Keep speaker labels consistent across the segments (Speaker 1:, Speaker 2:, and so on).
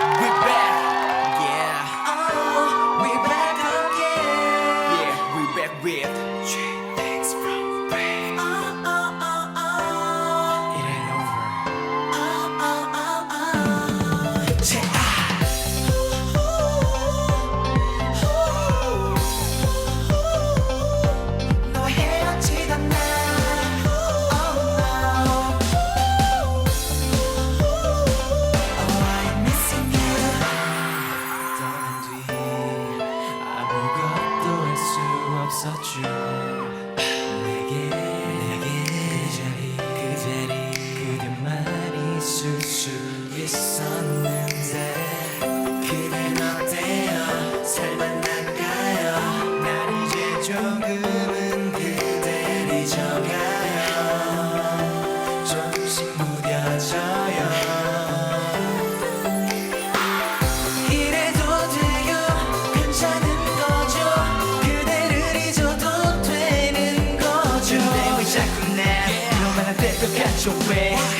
Speaker 1: We 있었죠 내게 내게 그 자리 그 자리 그대만 있을 수 있었는데 그댄 어때요? 살만 나가요? 난 이제 조금 your back.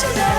Speaker 1: should I?